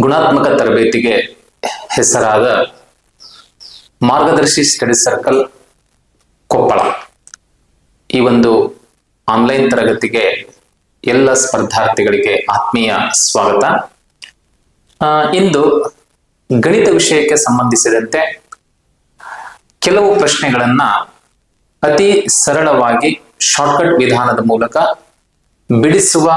ಗುಣಾತ್ಮಕ ತರಬೇತಿಗೆ ಹೆಸರಾದ ಮಾರ್ಗದರ್ಶಿ ಸ್ಟಡಿ ಸರ್ಕಲ್ ಕೊಪ್ಪಳ. ಈ ಒಂದು ಆನ್ಲೈನ್ ತರಗತಿಗೆ ಎಲ್ಲ ಸ್ಪರ್ಧಾರ್ಥಿಗಳಿಗೆ ಆತ್ಮೀಯ ಸ್ವಾಗತ. ಇಂದು ಗಣಿತ ವಿಷಯಕ್ಕೆ ಸಂಬಂಧಿಸಿದಂತೆ ಕೆಲವು ಪ್ರಶ್ನೆಗಳನ್ನ ಅತಿ ಸರಳವಾಗಿ ಶಾರ್ಟ್ಕಟ್ ವಿಧಾನದ ಮೂಲಕ ಬಿಡಿಸುವ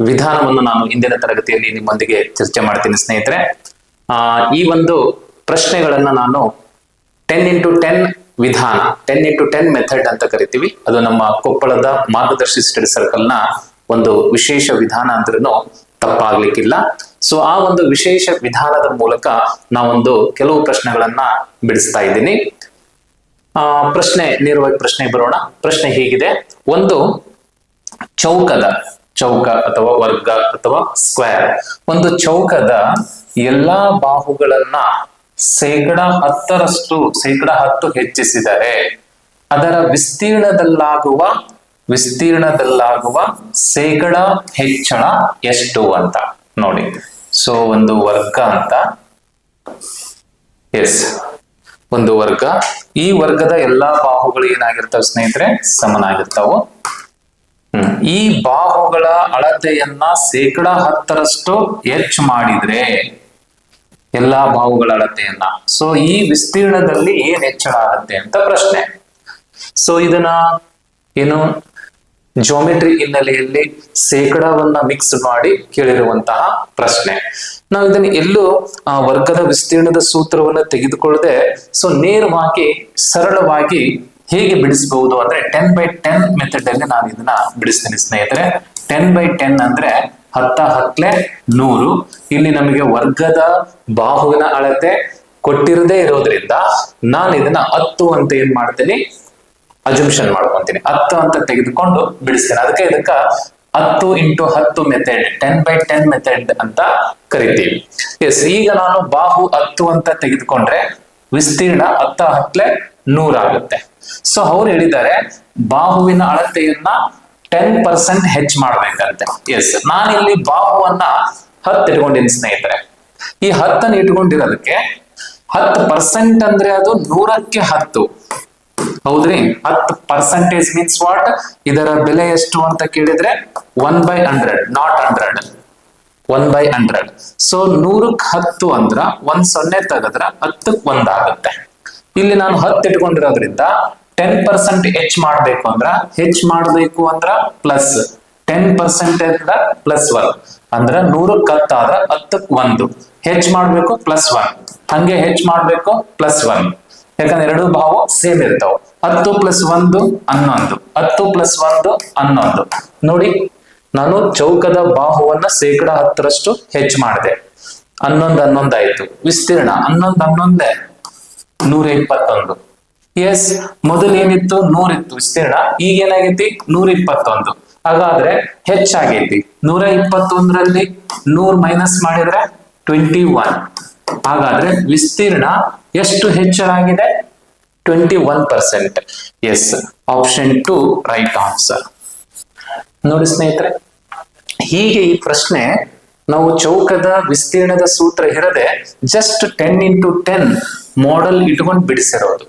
ವಿಧಾನವನ್ನು ನಾನು ಇಂದಿನ ತರಗತಿಯಲ್ಲಿ ನಿಮ್ಮೊಂದಿಗೆ ಚರ್ಚೆ ಮಾಡ್ತೀನಿ, ಸ್ನೇಹಿತರೆ. ಆ, ಈ ಒಂದು ಪ್ರಶ್ನೆಗಳನ್ನ ನಾನು ಟೆನ್ ಇಂಟು ಟೆನ್ ವಿಧಾನ ಟೆನ್ ಇಂಟು ಟೆನ್ ಮೆಥಡ್ ಅಂತ ಕರಿತೀವಿ. ಅದು ನಮ್ಮ ಕೊಪ್ಪಳದ ಮಾರ್ಗದರ್ಶಿ ಸ್ಟಡಿ ಸರ್ಕಲ್ನ ಒಂದು ವಿಶೇಷ ವಿಧಾನ ಅಂದ್ರೂ ತಪ್ಪಾಗ್ಲಿಕ್ಕಿಲ್ಲ. ಸೊ ಆ ಒಂದು ವಿಶೇಷ ವಿಧಾನದ ಮೂಲಕ ನಾವೊಂದು ಕೆಲವು ಪ್ರಶ್ನೆಗಳನ್ನ ಬಿಡಿಸ್ತಾ ಇದ್ದೀನಿ. ಆ, ಪ್ರಶ್ನೆ, ನೇರವಾಗಿ ಪ್ರಶ್ನೆ ಬರೋಣ. ಪ್ರಶ್ನೆ ಹೀಗಿದೆ. ಒಂದು, ಚೌಕದ ಚೌಕ ಅಥವಾ ವರ್ಗ ಅಥವಾ ಸ್ಕ್ವೇರ್ ಒಂದು ಚೌಕದ ಎಲ್ಲಾ ಬಾಹುಗಳನ್ನ ಶೇಕಡ ಹತ್ತರಷ್ಟು, ಶೇಕಡ ಹತ್ತು ಹೆಚ್ಚಿಸಿದರೆ ಅದರ ವಿಸ್ತೀರ್ಣದಲ್ಲಾಗುವ ವಿಸ್ತೀರ್ಣದಲ್ಲಾಗುವ ಶೇಕಡ ಹೆಚ್ಚಳ ಎಷ್ಟು ಅಂತ ನೋಡಿ. ಸೊ ಒಂದು ವರ್ಗ ಅಂತ. ಎಸ್ ಒಂದು ವರ್ಗ. ಈ ವರ್ಗದ ಎಲ್ಲಾ ಬಾಹುಗಳು ಏನಾಗಿರ್ತಾವ ಸ್ನೇಹಿತರೆ? ಸಮನಾಗಿರ್ತಾವು. ಈ ಬಾಹುಗಳ ಅಳತೆಯನ್ನ ಶೇಕಡ ಹತ್ತರಷ್ಟು ಹೆಚ್ಚು ಮಾಡಿದ್ರೆ ಎಲ್ಲಾ ಬಾಹುಗಳ ಅಳತೆಯನ್ನ. ಸೊ ಈ ವಿಸ್ತೀರ್ಣದಲ್ಲಿ ಏನ್ ಹೆಚ್ಚಳ ಆಗುತ್ತೆ ಅಂತ ಪ್ರಶ್ನೆ. ಸೊ ಇದನ್ನ ಏನು ಜೋಮೆಟ್ರಿ ಹಿನ್ನೆಲೆಯಲ್ಲಿ ಶೇಕಡವನ್ನ ಮಿಕ್ಸ್ ಮಾಡಿ ಕೇಳಿರುವಂತಹ ಪ್ರಶ್ನೆ. ನಾವು ಇದನ್ನ ಎಲ್ಲೂ ವರ್ಗದ ವಿಸ್ತೀರ್ಣದ ಸೂತ್ರವನ್ನ ತೆಗೆದುಕೊಳ್ಳದೆ ಸೊ ನೇರವಾಗಿ, ಸರಳವಾಗಿ ಹೇಗೆ ಬಿಡಿಸಬಹುದು ಅಂದ್ರೆ ಟೆನ್ ಬೈ ಟೆನ್ ಮೆಥಡ್ ಅಲ್ಲಿ ನಾನು ಇದನ್ನ ಬಿಡಿಸ್ತೀನಿ ಸ್ನೇಹಿತರೆ. ಟೆನ್ ಬೈ ಟೆನ್ ಅಂದ್ರೆ ಹತ್ತ ಹತ್ಲೆ ನೂರು. ಇಲ್ಲಿ ನಮಗೆ ವರ್ಗದ ಬಾಹುವಿನ ಅಳತೆ ಕೊಟ್ಟಿರದೇ ಇರೋದ್ರಿಂದ ನಾನು ಇದನ್ನ ಹತ್ತು ಅಂತ ಏನ್ ಮಾಡ್ತೀನಿ? ಅಜಂಪ್ಷನ್ ಮಾಡ್ಕೊಂತೀನಿ. ಹತ್ತು ಅಂತ ತೆಗೆದುಕೊಂಡು ಬಿಡಿಸ್ತೇನೆ. ಅದಕ್ಕೆ ಇದಕ್ಕ ಹತ್ತು ಇಂಟು ಹತ್ತು method ten by ten method ಅಂತ ಕರಿತೀವಿ. ಎಸ್ ಈಗ ನಾನು ಬಾಹು ಹತ್ತು ಅಂತ ತೆಗೆದುಕೊಂಡ್ರೆ ವಿಸ್ತೀರ್ಣ ಹತ್ತ ಹತ್ಲೆ ನೂರಾಗುತ್ತೆ. ಸೊ ಅವ್ರು ಹೇಳಿದ್ದಾರೆ, ಬಾಹುವಿನ ಅಳತೆಯನ್ನ ಟೆನ್ ಪರ್ಸೆಂಟ್ ಹೆಚ್ ಮಾಡ್ಬೇಕಂತೆ. ಎಸ್ ನಾನಿಲ್ಲಿ ಬಾಹುವನ್ನ ಹತ್ತು ಇಟ್ಕೊಂಡಿನಿ ಸ್ನೇಹಿತರೆ. ಈ ಹತ್ತನ್ನು ಇಟ್ಕೊಂಡಿರೋದಕ್ಕೆ ಹತ್ತು ಪರ್ಸೆಂಟ್ ಅಂದ್ರೆ ಅದು ನೂರಕ್ಕೆ ಹತ್ತು. ಹೌದ್ರಿ? ಹತ್ತು ಪರ್ಸೆಂಟೇಜ್ ಮೀನ್ಸ್ ವಾಟ್ ಇದರ ಬೆಲೆ ಎಷ್ಟು ಅಂತ ಕೇಳಿದ್ರೆ one by hundred not hundred one by hundred so ನೂರಕ್ ಹತ್ತು ಅಂದ್ರ ಒಂದ್ ಸೊನ್ನೆ ತೆಗೆದ್ರ ಹತ್ತಕ್ ಒಂದಾಗುತ್ತೆ ಇಲ್ಲಿ ನಾನು ಹತ್ತು ಇಟ್ಕೊಂಡಿರೋದ್ರಿಂದ ಟೆನ್ ಪರ್ಸೆಂಟ್ ಹೆಚ್ ಮಾಡ್ಬೇಕು ಅಂದ್ರ ಹೆಚ್ ಮಾಡ್ಬೇಕು ಅಂದ್ರ ಪ್ಲಸ್ ಟೆನ್ ಪರ್ಸೆಂಟ್ ಅಂದ್ರ ಪ್ಲಸ್ ಒನ್ ಅಂದ್ರ ನೂರಕ್ ಹತ್ತಾದ ಹತ್ತಕ್ ಒಂದು. ಹೆಚ್ ಮಾಡ್ಬೇಕು ಪ್ಲಸ್ ಒನ್ ಹಂಗೆ ಹೆಚ್ ಮಾಡ್ಬೇಕು ಪ್ಲಸ್ ಒನ್ ಯಾಕಂದ್ರೆ ಎರಡು ಭಾವ ಸೇಮ್ ಇರ್ತಾವ. ಹತ್ತು ಪ್ಲಸ್ ಒಂದು, ಹನ್ನೊಂದು. ಹತ್ತು ಪ್ಲಸ್ ಒಂದು, ಹನ್ನೊಂದು. ನೋಡಿ, ನಾನು ಚೌಕದ ಬಾಹುವನ್ನ ಶೇಕಡ ಹತ್ತರಷ್ಟು ಹೆಚ್ಚು ಮಾಡಿದೆ. ಹನ್ನೊಂದು ಹನ್ನೊಂದು ಆಯ್ತು. ವಿಸ್ತೀರ್ಣ ಹನ್ನೊಂದು, ಹನ್ನೊಂದೇ. ನೂರ ಇಪ್ಪತ್ತೊಂದು ಎಸ್ ಮೊದಲು ಏನಿತ್ತು ನೂರಿತ್ತು. ವಿಸ್ತೀರ್ಣ. ಈಗ ಏನಾಗೈತಿ? ನೂರ ಇಪ್ಪತ್ತೊಂದು ಹಾಗಾದ್ರೆ ಹೆಚ್ಚಾಗೈತಿ. ನೂರ ಇಪ್ಪತ್ತೊಂದರಲ್ಲಿ ನೂರ್ ಮೈನಸ್ ಮಾಡಿದ್ರೆ ಟ್ವೆಂಟಿ ಒನ್ ಹಾಗಾದ್ರೆ ವಿಸ್ತೀರ್ಣ ಎಷ್ಟು ಹೆಚ್ಚಾಗಿದೆ? Twenty one percent yes option two right answer ನೋಡಿ ಸ್ನೇಹಿತರೆ, ಹೀಗೆ ಈ ಪ್ರಶ್ನೆ ನಾವು ಚೌಕದ ವಿಸ್ತೀರ್ಣದ ಸೂತ್ರ ಇರದೆ just ten into ten model ಇಟ್ಕೊಂಡು ಬಿಡಿಸಿರೋದು.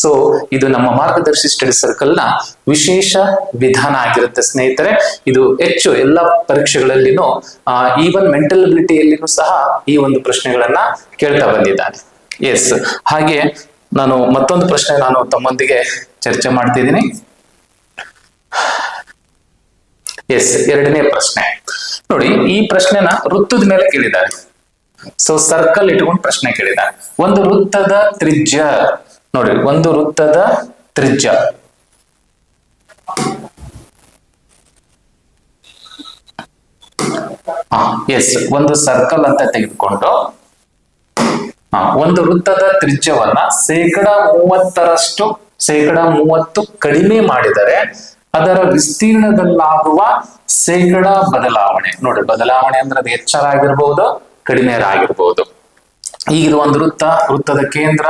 ಸೊ ಇದು ನಮ್ಮ ಮಾರ್ಗದರ್ಶಿ ಸ್ಟಡಿ ಸರ್ಕಲ್ನ ವಿಶೇಷ ವಿಧಾನ ಆಗಿರುತ್ತೆ ಸ್ನೇಹಿತರೆ. ಇದು ಹೆಚ್ಚು ಎಲ್ಲ ಪರೀಕ್ಷೆಗಳಲ್ಲಿನೂ ಈವನ್ ಮೆಂಟಲ್ ಅಬಿಲಿಟಿಯಲ್ಲಿನೂ ಸಹ ಈ ಒಂದು ಪ್ರಶ್ನೆಗಳನ್ನ ಕೇಳ್ತಾ ಬಂದಿದ್ದಾನೆ. ಎಸ್ ಹಾಗೆ ನಾನು ಮತ್ತೊಂದು ಪ್ರಶ್ನೆ ನಾನು ತಮ್ಮೊಂದಿಗೆ ಚರ್ಚೆ ಮಾಡ್ತಿದ್ದೀನಿ. ಎಸ್ ಎರಡನೇ ಪ್ರಶ್ನೆ. ನೋಡಿ, ಈ ಪ್ರಶ್ನೆನ ವೃತ್ತದ ಮೇಲೆ ಕೇಳಿದ್ದಾರೆ. ಸೊ ಸರ್ಕಲ್ ಇಟ್ಕೊಂಡು ಪ್ರಶ್ನೆ ಕೇಳಿದ. ಒಂದು ವೃತ್ತದ ತ್ರಿಜ್ಯ, ನೋಡಿ, ಒಂದು ವೃತ್ತದ ತ್ರಿಜ್ಯ. ಎಸ್ ಒಂದು ಸರ್ಕಲ್ ಅಂತ ತೆಗೆದುಕೊಂಡು ಒಂದು ವೃತ್ತದ ತ್ರಿಜ್ಯವನ್ನ ಶೇಕಡ ಮೂವತ್ತರಷ್ಟು, ಶೇಕಡ ಮೂವತ್ತು ಕಡಿಮೆ ಮಾಡಿದರೆ ಅದರ ವಿಸ್ತೀರ್ಣದಲ್ಲಾಗುವ ಶೇಕಡ ಬದಲಾವಣೆ. ನೋಡಿ, ಬದಲಾವಣೆ ಅಂದ್ರೆ ಅದು ಹೆಚ್ಚರ ಆಗಿರ್ಬಹುದು ಕಡಿಮೆ ಆಗಿರಬಹುದು ಈಗಿರುವ ಒಂದು ವೃತ್ತ, ವೃತ್ತದ ಕೇಂದ್ರ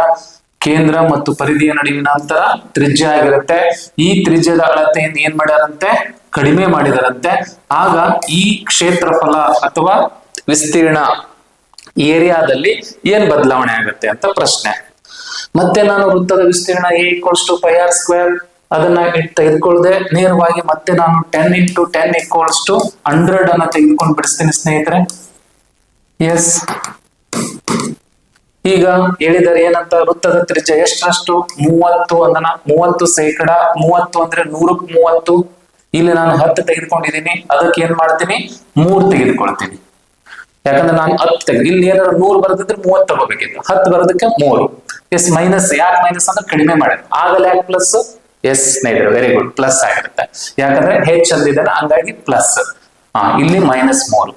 ಕೇಂದ್ರ ಮತ್ತು ಪರಿಧಿಯ ನಡುವಿನ ಅಂತರ ತ್ರಿಜ್ಯ ಆಗಿರುತ್ತೆ. ಈ ತ್ರಿಜ್ಯದ ಅಳತೆಯನ್ನು ಏನ್ ಮಾಡ್ಯಾರಂತೆ? ಕಡಿಮೆ ಮಾಡಿದರಂತೆ. ಆಗ ಈ ಕ್ಷೇತ್ರಫಲ ಅಥವಾ ವಿಸ್ತೀರ್ಣ ಏರಿಯಾದಲ್ಲಿ ಏನ್ ಬದಲಾವಣೆ ಆಗುತ್ತೆ ಅಂತ ಪ್ರಶ್ನೆ. ಮತ್ತೆ ನಾನು ವೃತ್ತದ ವಿಸ್ತೀರ್ಣ A equals to pi r square ಅದನ್ನ ತೆಗೆದುಕೊಳ್ಳದೆ ನೇರವಾಗಿ ಮತ್ತೆ ನಾನು ten into ten equals to hundred ಅನ್ನ ತೆಗೆದುಕೊಂಡು ಬಿಡಿಸ್ತೀನಿ ಸ್ನೇಹಿತರೆ. ಎಸ್ ಈಗ ಹೇಳಿದರೆ ಏನಂತ ವೃತ್ತದ ತ್ರಿಜ್ಯ ಎಷ್ಟರಷ್ಟು? ಮೂವತ್ತು ಅಂದನ, ಮೂವತ್ತು ಶೇಕಡ, ಮೂವತ್ತು ಅಂದ್ರೆ ನೂರಕ್ ಮೂವತ್ತು ಇಲ್ಲಿ ನಾನು ಹತ್ತು ತೆಗೆದುಕೊಂಡಿದ್ದೀನಿ. ಅದಕ್ಕೆ ಏನ್ ಮಾಡ್ತೀನಿ? ಮೂರ್ ತೆಗೆದುಕೊಳ್ತೀನಿ. ಯಾಕಂದ್ರೆ ನಾನು ಹತ್ತು ತೆಗೆದು ಇಲ್ಲಿ ಏನಾದ್ರು ನೂರು ಬರೆದಿದ್ರೆ ಮೂವತ್ತು ತಗೋಬೇಕಿತ್ತು. ಹತ್ತು ಬರೋದಕ್ಕೆ ಮೂರು. ಎಸ್ ಮೈನಸ್ ಯಾಕೆ ಮೈನಸ್ ಅಂದ್ರೆ ಕಡಿಮೆ ಮಾಡಿದ್ರು ಆಗಲ್ಲ ಯಾಕೆ ಪ್ಲಸ್ ಎಸ್ ಸ್ನೇಹಿತರೆ ವೆರಿ ಗುಡ್ ಪ್ಲಸ್ ಆಗಿರುತ್ತೆ. ಯಾಕಂದ್ರೆ ಹೆಚ್ಚ್ ಅಂದಿದ್ದಾನೆ ಹಂಗಾಗಿ ಪ್ಲಸ್ ಹಾ, ಇಲ್ಲಿ ಮೈನಸ್ ಮೂರು.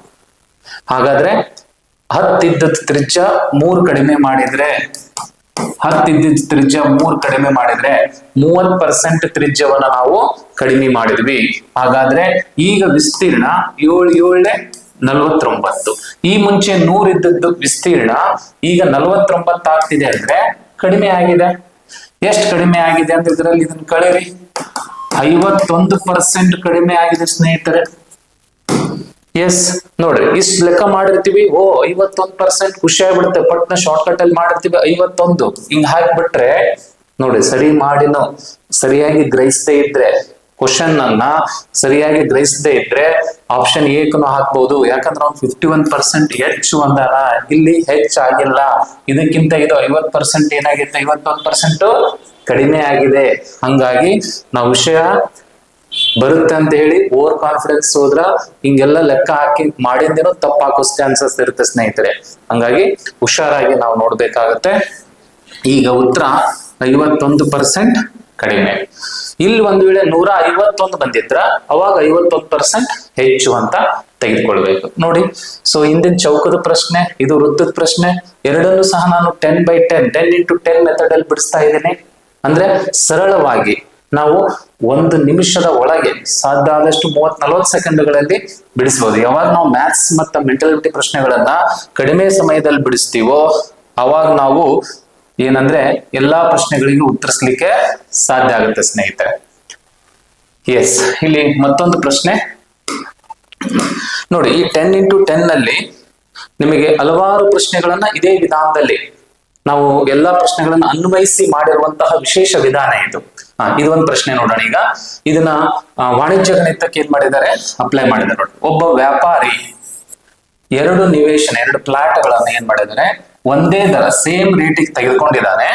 ಹಾಗಾದ್ರೆ ಹತ್ತಿದ್ದ ತ್ರಿಜ್ಯ ಮೂರು ಕಡಿಮೆ ಮಾಡಿದ್ರೆ, ಹತ್ತಿದ್ದ ತ್ರಿಜ್ಯ ಮೂರ್ ಕಡಿಮೆ ಮಾಡಿದ್ರೆ ಮೂವತ್ ಪರ್ಸೆಂಟ್ ತ್ರಿಜ್ಯವನ್ನ ನಾವು ಕಡಿಮೆ ಮಾಡಿದ್ವಿ. ಹಾಗಾದ್ರೆ ಈಗ ವಿಸ್ತೀರ್ಣ ಏಳು ಏಳೆ ನಲವತ್ತೊಂಬತ್ತು. ಈ ಮುಂಚೆ ನೂರ್ ಇದ್ದದ್ದು ವಿಸ್ತೀರ್ಣ ಈಗ ನಲವತ್ತೊಂಬತ್ತು ಆಗ್ತಿದೆ ಅಂದ್ರೆ ಕಡಿಮೆ ಆಗಿದೆ. ಎಷ್ಟು ಕಡಿಮೆ ಆಗಿದೆ ಅಂತ ಇದ್ರಲ್ಲಿ ಇದನ್ನ ಕಳೀರಿ. ಐವತ್ತೊಂದು ಪರ್ಸೆಂಟ್ ಕಡಿಮೆ ಆಗಿದೆ ಸ್ನೇಹಿತರೆ. ಎಸ್ ನೋಡ್ರಿ, ಇಷ್ಟು ಲೆಕ್ಕ ಮಾಡಿರ್ತೀವಿ, ಓ, ಐವತ್ತೊಂದ್ ಪರ್ಸೆಂಟ್ ಖುಷಿ ಆಗ್ಬಿಡುತ್ತೆ. ಪಟ್ನ ಶಾರ್ಟ್ ಕಟ್ ಅಲ್ಲಿ ಮಾಡಿರ್ತೀವಿ, ಐವತ್ತೊಂದು. ಹಿಂಗ್ ಹಾಕ್ಬಿಟ್ರೆ ನೋಡಿ ಸರಿ ಮಾಡಿನೋ, ಸರಿಯಾಗಿ ಗ್ರಹಿಸದೇ ಇದ್ರೆ ಕ್ವಶನ್ ಅನ್ನ ಸರಿಯಾಗಿ ಗ್ರಹಿಸದೇ ಇದ್ರೆ ಆಪ್ಷನ್ ಏಕನು ಹಾಕ್ಬಹುದು ಯಾಕಂದ್ರೆ ಅವ್ನು ಫಿಫ್ಟಿ ಒನ್ ಪರ್ಸೆಂಟ್ ಹೆಚ್ಚು ಅಂದಾನ. ಇಲ್ಲಿ ಹೆಚ್ಚಾಗಿಲ್ಲ. ಇದಕ್ಕಿಂತ ಇದು ಐವತ್ ಪರ್ಸೆಂಟ್ ಏನಾಗಿತ್ತು? ಐವತ್ತೊಂದ್ ಪರ್ಸೆಂಟ್ ಕಡಿಮೆ ಆಗಿದೆ. ಹಂಗಾಗಿ, ನಾವು ವಿಷಯ ಬರುತ್ತೆ ಅಂತ ಹೇಳಿ ಓವರ್ ಕಾನ್ಫಿಡೆನ್ಸ್ ಹೋದ್ರ ಹಿಂಗೆಲ್ಲ ಲೆಕ್ಕ ಹಾಕಿ ಮಾಡಿದ್ದೇನೋ ತಪ್ಪ ಹಾಕೋ ಚಾನ್ಸಸ್ ಇರುತ್ತೆ ಸ್ನೇಹಿತರೆ. ಹಂಗಾಗಿ ಹುಷಾರಾಗಿ ನಾವು ನೋಡ್ಬೇಕಾಗತ್ತೆ. ಈಗ ಉತ್ತರ ಐವತ್ತೊಂದು ಪರ್ಸೆಂಟ್ ಕಡಿಮೆ. ಇಲ್ಲಿ ಒಂದ್ ವೇಳೆ ನೂರ ಐವತ್ತೊಂದು ಬಂದಿದ್ರ ಅವಾಗ ಐವತ್ತೊಂದು ಪರ್ಸೆಂಟ್ ಹೆಚ್ಚು ಅಂತ ತೆಗೆದುಕೊಳ್ಬೇಕು. ನೋಡಿ ಸೊ ಹಿಂದಿನ ಚೌಕದ ಪ್ರಶ್ನೆ, ಇದು ವೃತ್ತದ ಪ್ರಶ್ನೆ. ಎರಡನ್ನು ಸಹ ನಾನು ten by ten ten into ten method ಅಲ್ಲಿ ಬಿಡಿಸ್ತಾ ಇದ್ದೀನಿ. ಅಂದ್ರೆ ಸರಳವಾಗಿ ನಾವು ಒಂದು ನಿಮಿಷದ ಒಳಗೆ ಸಾಧ್ಯ ಆದಷ್ಟು ಮೂವತ್ ನಲವತ್ತು ಸೆಕೆಂಡ್ಗಳಲ್ಲಿ ಬಿಡಿಸಬಹುದು ಯಾವಾಗ ನಾವು ಮ್ಯಾಥ್ಸ್ ಮತ್ತು ಮೆಂಟಾಲಿಟಿ ಪ್ರಶ್ನೆಗಳನ್ನ ಕಡಿಮೆ ಸಮಯದಲ್ಲಿ ಬಿಡಿಸ್ತೀವೋ ಅವಾಗ ನಾವು ಏನಂದ್ರೆ ಎಲ್ಲಾ ಪ್ರಶ್ನೆಗಳಿಗೂ ಉತ್ತರಿಸ್ಲಿಕ್ಕೆ ಸಾಧ್ಯ ಆಗುತ್ತೆ, ಸ್ನೇಹಿತರೆ. ಎಸ್ ಇಲ್ಲಿ ಮತ್ತೊಂದು ಪ್ರಶ್ನೆ. ನೋಡಿ, ಈ ಟೆನ್ ಇಂಟು ಟೆನ್ನಲ್ಲಿ ನಿಮಗೆ ಹಲವಾರು ಪ್ರಶ್ನೆಗಳನ್ನ ಇದೇ ವಿಧಾನದಲ್ಲಿ ನಾವು ಎಲ್ಲಾ ಪ್ರಶ್ನೆಗಳನ್ನ ಅನ್ವಯಿಸಿ ಮಾಡಿರುವಂತಹ ವಿಶೇಷ ವಿಧಾನ ಇದು. ಇದು ಒಂದು ಪ್ರಶ್ನೆ ನೋಡೋಣ ಈಗ. ಇದನ್ನ ವಾಣಿಜ್ಯ ಗಣಿತಕ್ಕೆ ಏನ್ ಮಾಡಿದ್ದಾರೆ? ಅಪ್ಲೈ ಮಾಡಿದ್ದಾರೆ ನೋಡಿ. ಒಬ್ಬ ವ್ಯಾಪಾರಿ ಎರಡು ನಿವೇಶನ, ಎರಡು ಪ್ಲಾಟ್ ಗಳನ್ನ ಏನ್ ಮಾಡಿದ್ದಾರೆ? ಒಂದೇ ದರ ಸೇಮ್ ರೇಟಿಗೆ ತೆಗೆದುಕೊಂಡಿದ್ದಾನೆ.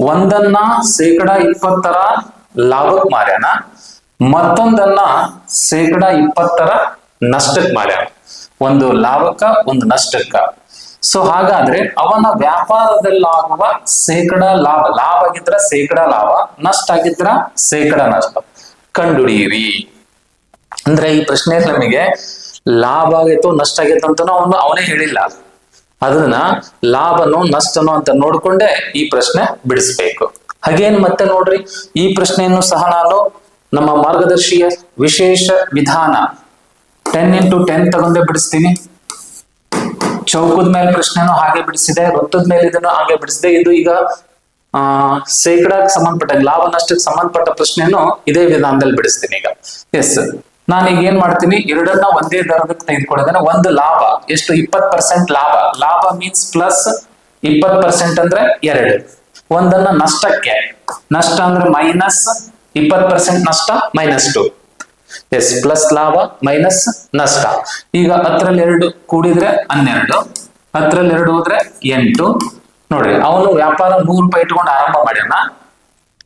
ಒಂದನ್ನ ಶೇಕಡ ಇಪ್ಪತ್ತರ ಲಾಭಕ್ ಮಾರ್ಯಾನ. ಮತ್ತೊಂದನ್ನ ಶೇಕಡ ಇಪ್ಪತ್ತರ ನಷ್ಟಕ್ ಮಾರ್ಯಾನ. ಒಂದು ಲಾಭಕ್ಕ, ಒಂದು ನಷ್ಟಕ್ಕ. ಸೊ ಹಾಗಾದ್ರೆ ಅವನ ವ್ಯಾಪಾರದಲ್ಲಾಗುವ ಶೇಕಡ ಲಾಭ ಲಾಭ ಆಗಿದ್ರ ಶೇಕಡ ಲಾಭ, ನಷ್ಟ ಆಗಿದ್ರ ಶೇಕಡ ನಷ್ಟ. ಕಂಡುಹಿಡಿಯಿರಿ. ಅಂದ್ರೆ ಈ ಪ್ರಶ್ನೆ ನಮಗೆ ಲಾಭ ಆಗೈತೋ, ನಷ್ಟ ಆಗೈತೋ ಅಂತ ಅವನು, ಅವನೇ ಹೇಳಿಲ್ಲ. ಅದನ್ನ ಲಾಭನೋ, ನಷ್ಟನೋ ಅಂತ ನೋಡ್ಕೊಂಡೆ ಈ ಪ್ರಶ್ನೆ ಬಿಡಿಸ್ಬೇಕು. ಹಾಗೇನ್ ಮತ್ತೆ ನೋಡ್ರಿ? ಈ ಪ್ರಶ್ನೆಯನ್ನು ಸಹ ನಾನು ನಮ್ಮ ಮಾರ್ಗದರ್ಶಿಯ ವಿಶೇಷ ವಿಧಾನ ಟೆನ್ ಇಂಟು ಟೆನ್ ತಗೊಂಡೆ ಬಿಡಿಸ್ತೀನಿ. ಚೌಕದ ಮೇಲೆ ಪ್ರಶ್ನೆನೂ ಹಾಗೆ ಬಿಡಿಸಿದೆ ವೃತ್ತದ ಮೇಲೆ ಇದನ್ನು ಹಾಗೆ ಬಿಡಿಸಿದೆ. ಇದು ಈಗ, ಆ ಶೇಕಡಕ್ಕೆ ಸಂಬಂಧಪಟ್ಟ ಲಾಭ ನಷ್ಟಕ್ಕೆ ಸಂಬಂಧಪಟ್ಟ ಪ್ರಶ್ನೆನೂ ಇದೇ ವಿಧಾನದಲ್ಲಿ ಬಿಡಿಸ್ತೀನಿ ಈಗ. ಎಸ್ ನಾನೀಗ ಏನ್ ಮಾಡ್ತೀನಿ? ಎರಡನ್ನ ಒಂದೇ ದರದಕ್ಕೆ ತೆಗೆದುಕೊಂಡಿದ್ದೇನೆ ಒಂದು ಲಾಭ, ಎಷ್ಟು? ಇಪ್ಪತ್ ಪರ್ಸೆಂಟ್ ಲಾಭ. ಲಾಭ ಮೀನ್ಸ್ ಪ್ಲಸ್ ಇಪ್ಪತ್ ಪರ್ಸೆಂಟ್ ಅಂದ್ರೆ ಎರಡು. ಒಂದನ್ನ ನಷ್ಟಕ್ಕೆ. ನಷ್ಟ ಅಂದ್ರೆ ಮೈನಸ್ ಇಪ್ಪತ್ ಪರ್ಸೆಂಟ್ ನಷ್ಟ ಮೈನಸ್ ಟು ಎಸ್, ಪ್ಲಸ್ ಲಾಭ, ಮೈನಸ್ ನಷ್ಟ. ಈಗ ಹತ್ತರಲ್ಲಿ ಎರಡು ಕೂಡಿದ್ರೆ ಹನ್ನೆರಡು ಹತ್ತರಲ್ಲಿ ಎರಡು ಹೋದ್ರೆ ಎಂಟು. ನೋಡ್ರಿ ಅವನು ವ್ಯಾಪಾರ ನೂರು ರೂಪಾಯಿ ಇಟ್ಕೊಂಡು ಆರಂಭ ಮಾಡ್ಯಾನ.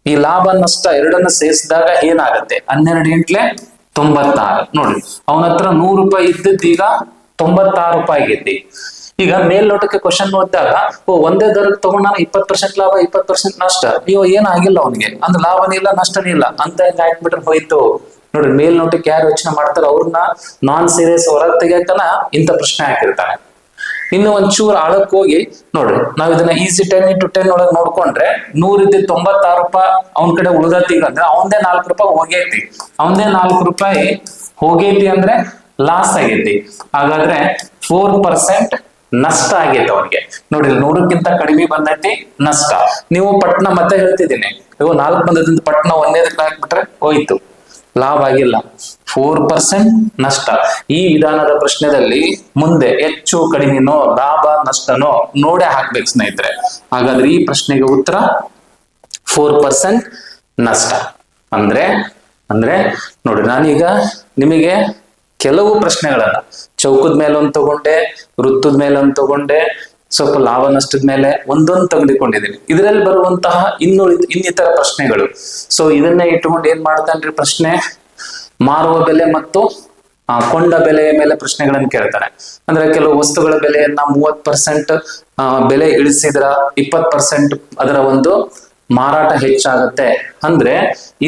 ಈ ಲಾಭ, ನಷ್ಟ ಎರಡನ್ನ ಸೇರಿಸಿದಾಗ ಏನಾಗುತ್ತೆ? ಹನ್ನೆರಡು ಎಂಟ್ಲೆ ತೊಂಬತ್ತಾರು. ನೋಡ್ರಿ ಅವನ ಹತ್ರ ನೂರು ರೂಪಾಯಿ ಇದ್ದದ್ದು ಈಗ ತೊಂಬತ್ತಾರು ರೂಪಾಯಿ ಆಗೈತಿ. ಈಗ ಮೇಲ್ನೋಟಕ್ಕೆ ಕ್ವಶನ್ ನೋಡಿದಾಗ, ಓ, ಒಂದೇ ದರಕ್ಕೆ ತಗೊಂಡ್ ನಾನು ಇಪ್ಪತ್ ಪರ್ಸೆಂಟ್ ಲಾಭ ಇಪ್ಪತ್ ಪರ್ಸೆಂಟ್ ನಷ್ಟ. ನೀವು ಏನಾಗಿಲ್ಲ ಅವನಿಗೆ. ಅಂದ್ರೆ ಲಾಭನೇ ಇಲ್ಲ, ನಷ್ಟನೇ ಇಲ್ಲ. ಅಂತ ಹೆಂಗ್ ಹಾಕ್ಬಿಟ್ರೆ ಹೋಯ್ತು. ನೋಡ್ರಿ ಮೇಲ್ನೋಟಕ್ಕೆ ಯಾರು ಯೋಚನೆ ಮಾಡ್ತಾರೋ ಅವ್ರನ್ನ ನಾನ್ ಸೀರಿಯಸ್ ಹೊರ ತೆಗಿಯಕನ ಇಂಥ ಪ್ರಶ್ನೆ ಹಾಕಿರ್ತಾನೆ. ಇನ್ನು ಒಂಚೂರು ಆಳಕ್ ಹೋಗಿ, ನೋಡ್ರಿ, ನಾವ್ ಇದನ್ನ ಈಸಿ ಟೆನ್ ಇಂಟು ಟೆನ್ ಒಳಗೆ ನೋಡ್ಕೊಂಡ್ರೆ ನೂರಿದ್ದ ತೊಂಬತ್ತಾರು ರೂಪಾಯಿ ಅವನ್ ಕಡೆ ಉಳಿದತಿ ಅಂದ್ರೆ ಅವಂದೇ ನಾಲ್ಕು ರೂಪಾಯಿ ಹೋಗೈತಿ. ಅವಂದೇ ನಾಲ್ಕು ರೂಪಾಯಿ ಹೋಗೈತಿ ಅಂದ್ರೆ ಲಾಸ್ ಆಗೈತಿ. ಹಾಗಾದ್ರೆ ಫೋರ್ ಪರ್ಸೆಂಟ್ ನಷ್ಟ ಆಗೈತೆ ಅವನಿಗೆ. ನೋಡಿ ನೂರಕ್ಕಿಂತ ಕಡಿಮೆ ಬಂದೈತಿ, ನಷ್ಟ. ನೀವು ಪಟ್ನ ಮತ್ತೆ ಹೇಳ್ತಿದ್ದೀನಿ. ಇವು ನಾಲ್ಕು ಬಂದದಿಂದ ಪಟ್ನ ಒಂದೇದಕ್ಕೆ ಹಾಕ್ಬಿಟ್ರೆ ಹೋಯ್ತು. ಲಾಭ ಆಗಿಲ್ಲ. ಫೋರ್ ಪರ್ಸೆಂಟ್ ನಷ್ಟ. ಈ ವಿಧಾನದ ಪ್ರಶ್ನೆದಲ್ಲಿ ಮುಂದೆ ಹೆಚ್ಚು ಕಡಿಮೆನೋ, ಲಾಭ, ನಷ್ಟನೋ ನೋಡೇ ಹಾಕ್ಬೇಕು ಸ್ನೇಹಿತರೆ. ಹಾಗಾದ್ರೆ ಈ ಪ್ರಶ್ನೆಗೆ ಉತ್ತರ ಫೋರ್ ಪರ್ಸೆಂಟ್ ನಷ್ಟ. ಅಂದ್ರೆ ಅಂದ್ರೆ ನೋಡಿ, ನಾನೀಗ ನಿಮಗೆ ಕೆಲವು ಪ್ರಶ್ನೆಗಳನ್ನ, ಚೌಕದ ಮೇಲೊಂದು ತಗೊಂಡೆ, ವೃತ್ತದ ಮೇಲೊಂದು ತಗೊಂಡೆ ಸ್ವಲ್ಪ ಲಾಭ ನಷ್ಟದ ಮೇಲೆ ಒಂದೊಂದು ತೆಗೆದುಕೊಂಡಿದ್ದೀನಿ. ಇದರಲ್ಲಿ ಬರುವಂತಹ ಇನ್ನು ಇನ್ನಿತರ ಪ್ರಶ್ನೆಗಳು. ಸೊ ಇದನ್ನೇ ಇಟ್ಟುಕೊಂಡು ಏನ್ ಮಾಡ್ತಾನ್ರಿ ಪ್ರಶ್ನೆ? ಮಾರುವ ಬೆಲೆ ಮತ್ತು ಕೊಂಡ ಬೆಲೆಯ ಮೇಲೆ ಪ್ರಶ್ನೆಗಳನ್ನು ಕೇಳ್ತಾರೆ. ಅಂದ್ರೆ ಕೆಲವು ವಸ್ತುಗಳ ಬೆಲೆಯನ್ನ ಮೂವತ್ ಪರ್ಸೆಂಟ್ ಬೆಲೆ ಇಳಿಸಿದ್ರ ಇಪ್ಪತ್ ಪರ್ಸೆಂಟ್ ಅದರ ಒಂದು ಮಾರಾಟ ಹೆಚ್ಚಾಗುತ್ತೆ. ಅಂದ್ರೆ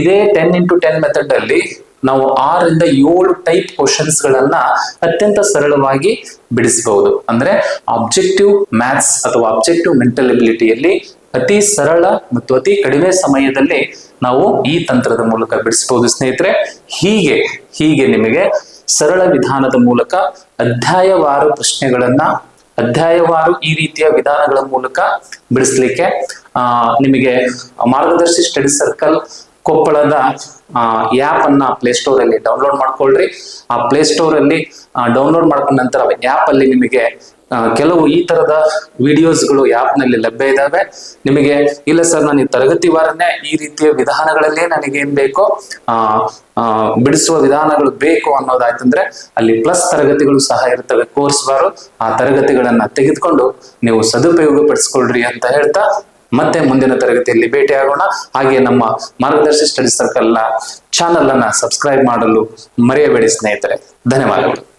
ಇದೇ ಟೆನ್ ಇಂಟು ಟೆನ್ ಮೆಥಡ್ ಅಲ್ಲಿ ನಾವು ಆರರಿಂದ ಏಳು ಟೈಪ್ ಕ್ವಶನ್ಸ್ ಗಳನ್ನ ಅತ್ಯಂತ ಸರಳವಾಗಿ ಬಿಡಿಸಬಹುದು. ಅಂದ್ರೆ ಆಬ್ಜೆಕ್ಟಿವ್ ಮ್ಯಾಥ್ಸ್ ಅಥವಾ ಆಬ್ಜೆಕ್ಟಿವ್ ಮೆಂಟಲ್ ಎಬಿಲಿಟಿಯಲ್ಲಿ ಅತಿ ಸರಳ ಮತ್ತು ಅತಿ ಕಡಿಮೆ ಸಮಯದಲ್ಲಿ ನಾವು ಈ ತಂತ್ರದ ಮೂಲಕ ಬಿಡಿಸಬಹುದು. ಸ್ನೇಹಿತರೆ, ಹೀಗೆ ಹೀಗೆ ನಿಮಗೆ ಸರಳ ವಿಧಾನದ ಮೂಲಕ ಅಧ್ಯಾಯವಾರು ಪ್ರಶ್ನೆಗಳನ್ನ, ಅಧ್ಯಾಯವಾರು ಈ ರೀತಿಯ ವಿಧಾನಗಳ ಮೂಲಕ ಬಿಡಿಸ್ಲಿಕ್ಕೆ, ಆ, ನಿಮಗೆ ಮಾರ್ಗದರ್ಶಿ ಸ್ಟಡಿ ಸರ್ಕಲ್ ಕೊಪ್ಪಳದ ಆ್ಯಪ್ ಅನ್ನ ಪ್ಲೇಸ್ಟೋರ್ ಅಲ್ಲಿ ಡೌನ್ಲೋಡ್ ಮಾಡ್ಕೊಳ್ರಿ. ಆ ಪ್ಲೇಸ್ಟೋರ್ ಅಲ್ಲಿ ಡೌನ್ಲೋಡ್ ಮಾಡ್ಕೊಂಡ ನಂತರ ಆ್ಯಪ್ ಅಲ್ಲಿ ನಿಮಗೆ ಕೆಲವು ಈ ತರದ ವಿಡಿಯೋಸ್ಗಳು ಆ್ಯಪ್ನಲ್ಲಿ ಲಭ್ಯ ಇದಾವೆ. ನಿಮಗೆ, ಇಲ್ಲ ಸರ್ ನಾನು ಈ ತರಗತಿ ವಾರನೇ ಈ ರೀತಿಯ ವಿಧಾನಗಳಲ್ಲೇ ನನಗೆ ಏನ್ ಬೇಕೋ, ಆ ಬಿಡಿಸುವ ವಿಧಾನಗಳು ಬೇಕು ಅನ್ನೋದಾಯ್ತಂದ್ರೆ ಅಲ್ಲಿ ಪ್ಲಸ್ ತರಗತಿಗಳು ಸಹ ಇರ್ತವೆ ಕೋರ್ಸ್ ವಾರು ಆ ತರಗತಿಗಳನ್ನ ತೆಗೆದುಕೊಂಡು ನೀವು ಸದುಪಯೋಗ ಪಡಿಸ್ಕೊಳ್ರಿ ಅಂತ ಹೇಳ್ತಾ ಮತ್ತೆ ಮುಂದಿನ ತರಗತಿಯಲ್ಲಿ ಭೇಟಿಯಾಗೋಣ. ಹಾಗೆ ನಮ್ಮ ಮಾರ್ಗದರ್ಶಿ ಸ್ಟಡಿ ಸರ್ಕಲ್ನ ಚಾನಲ್ ಅನ್ನ ಸಬ್ಸ್ಕ್ರೈಬ್ ಮಾಡಲು ಮರೆಯಬೇಡಿ ಸ್ನೇಹಿತರೆ. ಧನ್ಯವಾದಗಳು.